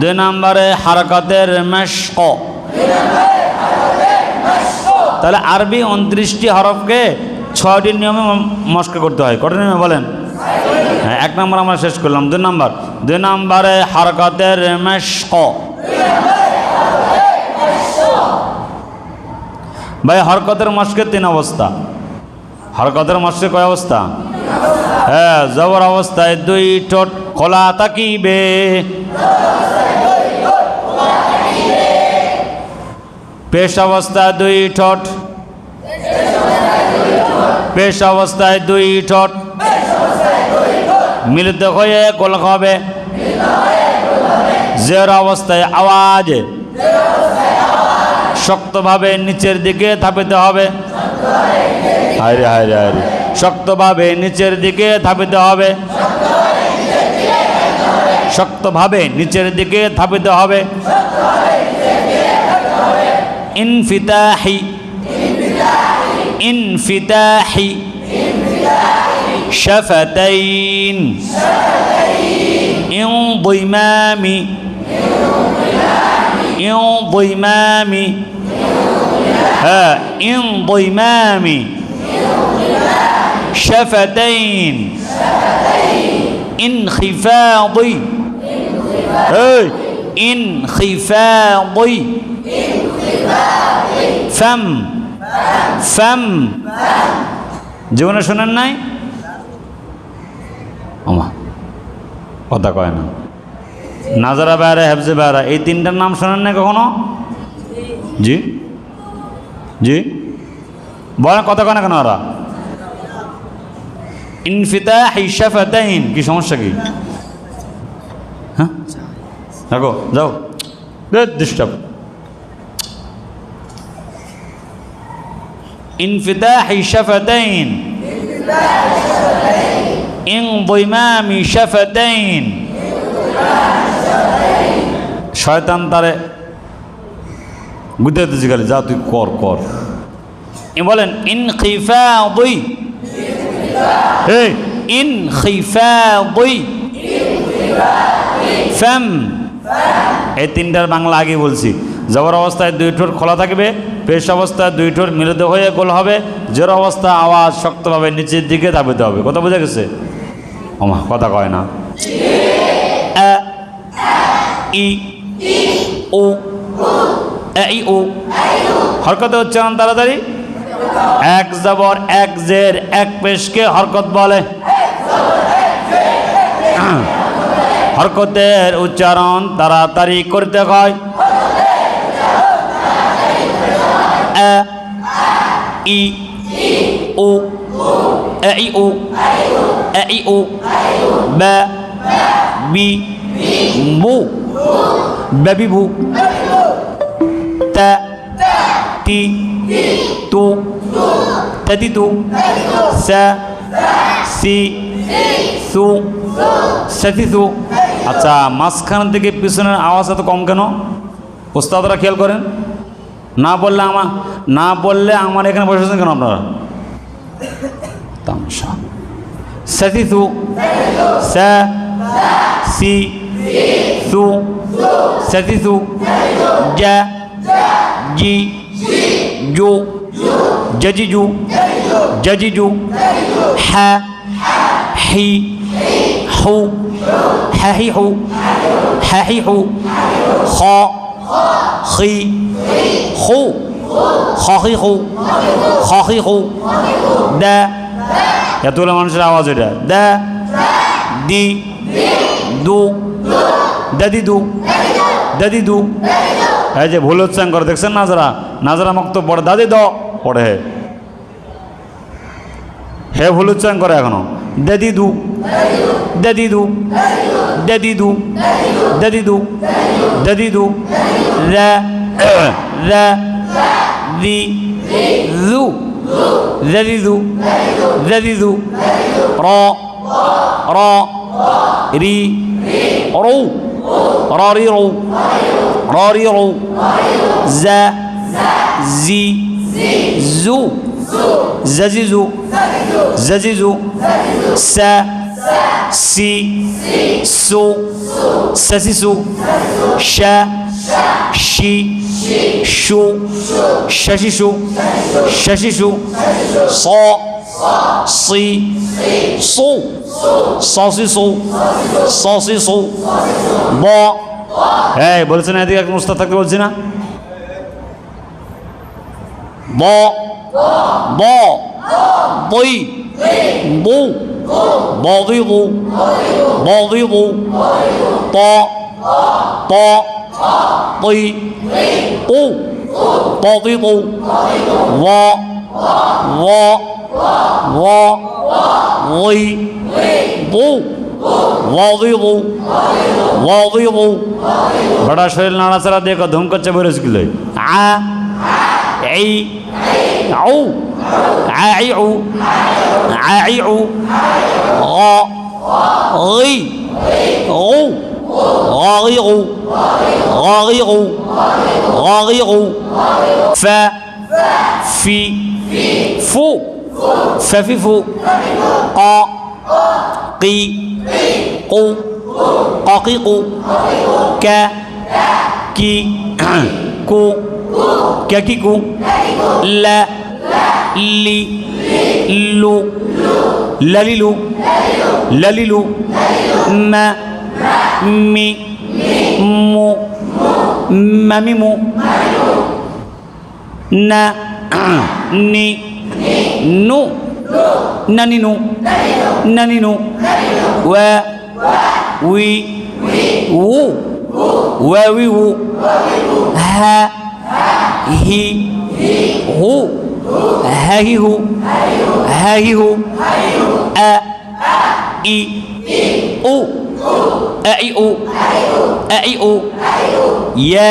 দুই নম্বরে হারকাতের মেশক। তাহলে আরবি উনত্রিশটি হরফকে ছয়টি নিয়মে মস্ক করতে হয়। কটা নিয়মে বলেন? হ্যাঁ এক নম্বর আমরা শেষ করলাম। দুই নম্বর। দুই নম্বরে হারকাতের মেশক। ভাই, হরকতের মস্কের তিন অবস্থা। হরকতের মস্কে কয় অবস্থা? হ্যাঁ জবর অবস্থায় দুই ঠোঁট খোলা তাকিবে। পেশ অবস্থায় দুই ঠোঁট, পেশ অবস্থায় দুই ঠোঁট, মিলিত হয়ে গোল হবে জের অবস্থায় আওয়াজ, শক্তভাবে নিচের দিকে থাপিতে হবে। হায়রে হায়রে হায়রে। শক্তভাবে নিচের দিকে থাপিতে হবে শক্তভাবে নিচের দিকে থাপিতে হবে ইনফিতাহি ইনফিতাহি شفتين انضمام انضمام ها انضمام شفتين انخفاض هاي انخفاض فم فم জীবনে শোনেন নাই আমা কথা কয় না নাজারা বেহারা হেফজে বেহারা এই তিনটার নাম শোনেন নাই কখনো জি জি বলেন কথা কয় না কেন ওরা ইনফিতা হিসাফাতাইন কি সমস্যা কি হ্যাঁ দেখো যাও ডিস্টার্ব انفتاح الشفتين انضمام شفتين শয়তান তারে বুঝতে দিচ্ছি খালি যা তুই কর কর এ বলেন ইন খিফা ইন খিফা বই ফ্যাম এই তিনটার বাংলা আগে বলছি। জবর অবস্থায় দুই ঠোঁট খোলা থাকবে, পেশ অবস্থায় দুই ঠোঁট মিলিত হয়ে গোল হবে, জোর অবস্থা আওয়াজ শক্তভাবে নিচের দিকে দাবিতে হবে। কথা বোঝা গেছে? ওমা, কথা কয় না। ই ও ই ও হরকতে উচ্চারণ তাড়াতাড়ি। এক জবর, এক জের, এক পেশকে হরকত বলে। হরকতের উচ্চারণ তাড়াতাড়ি করতে হয়। ই এ, ই বা তি তু তাতি তু সা সি সু সাথি সু আচ্ছা মাঝখান থেকে পিছনের আওয়াজ এত কম কেন? ওস্তাদরা খেয়াল করেন। না বললে আমার, না বললে আমার এখানে বসেছেন কেন আপনারা? তামসা সাথি সু, সা, সি সাথি সু। জি জু জজিজু জজিজু হা হি হু হাহি হু হাহি হু খ খি খু খি হু খি হু দা এতগুলো মানুষের আওয়াজ এটা। দা দি দু দাদি দু দাদি দু। এই যে ভুল উচ্চারণ করে দেখছেন নাজরা নাজরা মুক্ত পড়ে, দাদি দ, পড়ে হে। হে ভুল উচ্চারণ করে এখনও। দেদি দু। দাদি দু। দেদি দু। দেদি দু। দাদি দু। রা রা দি দু দাদি দু। দাদি দু। র র, রি, রু। র, রি, রু। র জা জি জু জজিজু জজিজু স সি সু সসিসু শ শি শু শশিশু শশিশু স সি সু সসিসু সসিসু ব হ্যাঁ বলেছে না এদিকে একজন উস্তাদ থাকতে বলছি না ব। ব। বই বউ বদি বউ বদি বউ ত ত বই ও বদি বউ ও ও ও ওই বউ বড়া শরীর নাড়াচাড়া দেখো ধুম করছে বেরোস গেলে আ عي عو. عاعو عو غا. غي. غو. غاغيغو. غي غاغيغو. فا في. فو. ففيفو. قا. قي. قو. قاقيقو. كا كي. كو. Kakiku. La. Li. Lou. Lalilou. Lalilou. Ma. Mi. Mou. Mamimou. Na. Ni. Nous. Naninou. Naninou. Ouais. Oui. Wou. Wawiwu. Ha. উ হা হি হু হা হি হু হা হি হু আ ই উ আ ই উ আ ই উ ইয়া